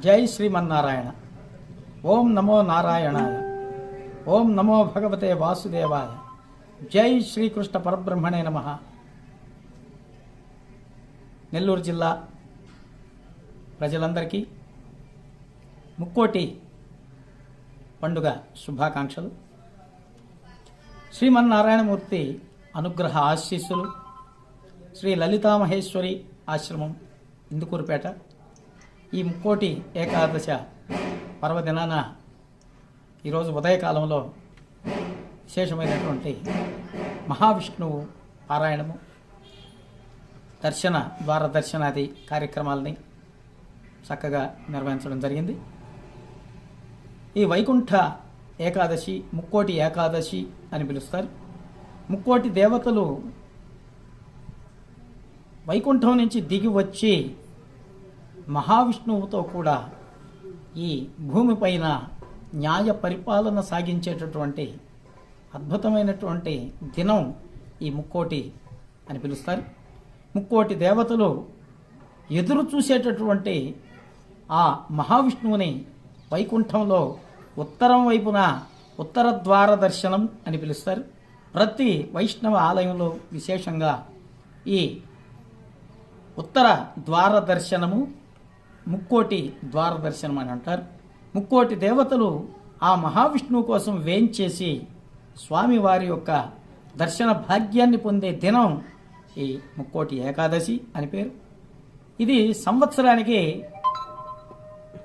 జై శ్రీమన్నారాయణ. ఓం నమో నారాయణాయ. ఓం నమో భగవతే వాసుదేవాయ. జై శ్రీకృష్ణ పరబ్రహ్మణే నమ. నెల్లూరు జిల్లా ప్రజలందరికీ ముక్కోటి పండుగ శుభాకాంక్షలు. శ్రీమన్నారాయణమూర్తి అనుగ్రహ ఆశీస్సులు. శ్రీ లలితామహేశ్వరి ఆశ్రమం ఇందుకూరుపేట. ఈ ముక్కోటి ఏకాదశ పర్వదినాన ఈరోజు ఉదయకాలంలో విశేషమైనటువంటి మహావిష్ణువు పారాయణము దర్శన ద్వార దర్శనాది కార్యక్రమాలని చక్కగా నిర్వహించడం జరిగింది. ఈ వైకుంఠ ఏకాదశి ముక్కోటి ఏకాదశి అని పిలుస్తారు. ముక్కోటి దేవతలు వైకుంఠం నుంచి దిగి వచ్చి మహావిష్ణువుతో కూడా ఈ భూమిపైన న్యాయ పరిపాలన సాగించేటటువంటి అద్భుతమైనటువంటి దినం ఈ ముక్కోటి అని పిలుస్తారు. ముక్కోటి దేవతలు ఎదురు చూసేటటువంటి ఆ మహావిష్ణువుని వైకుంఠంలో ఉత్తరం వైపున ఉత్తర ద్వార దర్శనం అని పిలుస్తారు. ప్రతి వైష్ణవ ఆలయంలో విశేషంగా ఈ ఉత్తర ద్వార దర్శనము ముక్కోటి ద్వార దర్శనం అని అంటారు. ముక్కోటి దేవతలు ఆ మహావిష్ణువు కోసం వేంచేసి స్వామివారి యొక్క దర్శన భాగ్యాన్ని పొందే దినం ఈ ముక్కోటి ఏకాదశి అని పేరు. ఇది సంవత్సరానికి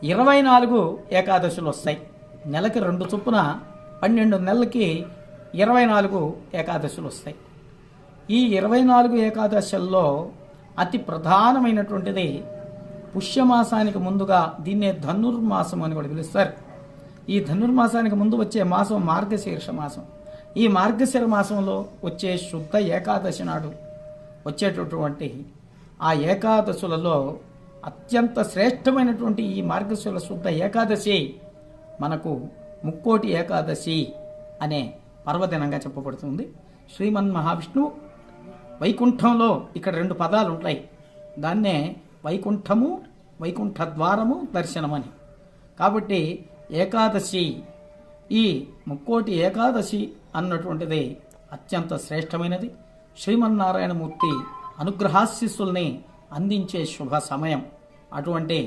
ఇరవై నాలుగు ఏకాదశులు వస్తాయి. నెలకి రెండు చొప్పున పన్నెండు నెలలకి ఇరవై నాలుగు ఏకాదశులు వస్తాయి. ఈ ఇరవై నాలుగు ఏకాదశుల్లో అతి ప్రధానమైనటువంటిది పుష్యమాసానికి ముందుగా దీన్నే ధనుర్మాసం అని కూడా పిలుస్తారు. ఈ ధనుర్మాసానికి ముందు వచ్చే మాసం మార్గశీర్ష మాసం. ఈ మార్గశిర మాసంలో వచ్చే శుద్ధ ఏకాదశి నాడు వచ్చేటటువంటి ఆ ఏకాదశులలో అత్యంత శ్రేష్టమైనటువంటి ఈ మార్గశిర శుద్ధ ఏకాదశి మనకు ముక్కోటి ఏకాదశి అనే పర్వదినంగా చెప్పబడుతుంది. శ్రీమన్ మహావిష్ణువు వైకుంఠంలో ఇక్కడ రెండు పదాలు ఉంటాయి. దాన్నే వైకుంఠము వైకుంఠ ద్వారము దర్శనమని. కాబట్టి ఏకాదశి ఈ ముక్కోటి ఏకాదశి అన్నటువంటిది అత్యంత శ్రేష్టమైనది. శ్రీమన్నారాయణమూర్తి అనుగ్రహాశిస్సుల్ని అందించే శుభ సమయం. అటువంటి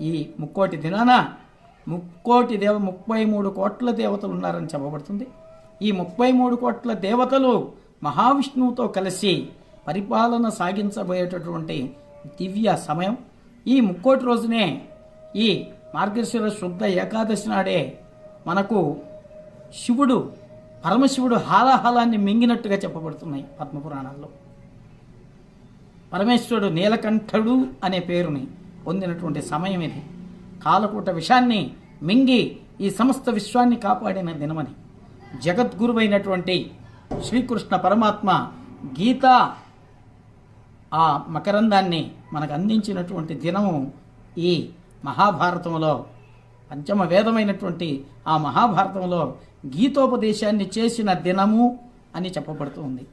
ఈ ముక్కోటి దినాన ముక్కోటి దేవ ముప్పై మూడు కోట్ల దేవతలు ఉన్నారని చెప్పబడుతుంది. ఈ ముప్పై మూడు కోట్ల దేవతలు మహావిష్ణువుతో కలిసి పరిపాలన సాగించబోయేటటువంటి దివ్య సమయం. ఈ ముక్కోటి రోజునే ఈ మార్గశిర శుద్ధ ఏకాదశి నాడే మనకు శివుడు పరమశివుడు హాలాహలాన్ని మింగినట్టుగా చెప్పబడుతున్నాయి పద్మపురాణాల్లో. పరమేశ్వరుడు నీలకంఠుడు అనే పేరుని పొందినటువంటి సమయం ఇది. కాలకూట విషాన్ని మింగి ఈ సమస్త విశ్వాన్ని కాపాడిన దినమని జగద్గురువైనటువంటి శ్రీకృష్ణ పరమాత్మ గీత ఆ మకరందాన్ని మనకు అందించినటువంటి దినము ఈ మహాభారతంలో పంచమ వేదమైనటువంటి ఆ మహాభారతంలో గీతోపదేశాన్ని చేసిన దినము అని చెప్పబడుతుంది.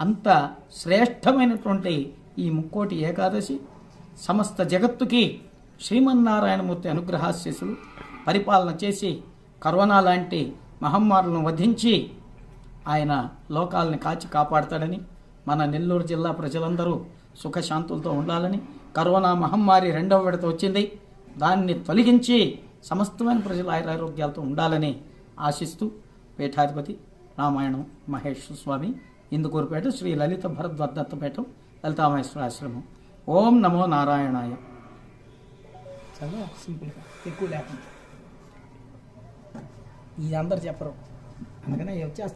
అంత శ్రేష్టమైనటువంటి ఈ ముక్కోటి ఏకాదశి సమస్త జగత్తుకి శ్రీమన్నారాయణమూర్తి అనుగ్రహాశీసులు పరిపాలన చేసి కరోనా లాంటి మహమ్మారులను వధించి ఆయన లోకాలను కాచి కాపాడతాడని మన నెల్లూరు జిల్లా ప్రజలందరూ సుఖశాంతులతో ఉండాలని కరోనా మహమ్మారి రెండవ విడత వచ్చింది. దాన్ని తొలగించి సమస్తమైన ప్రజలు ఆయురారోగ్యాలతో ఉండాలని ఆశిస్తూ పీఠాధిపతి రామాయణం మహేష్ స్వామి ఇందుకూరుపేట శ్రీ లలిత భరద్వద్దత్తపేటం లలితామహేశ్వర ఆశ్రమం. ఓం నమో నారాయణాయ. సింపుల్గా ఎక్కువ లేకుండా. ఇది అందరు చెప్పరు. అందుకనే వచ్చేస్తారు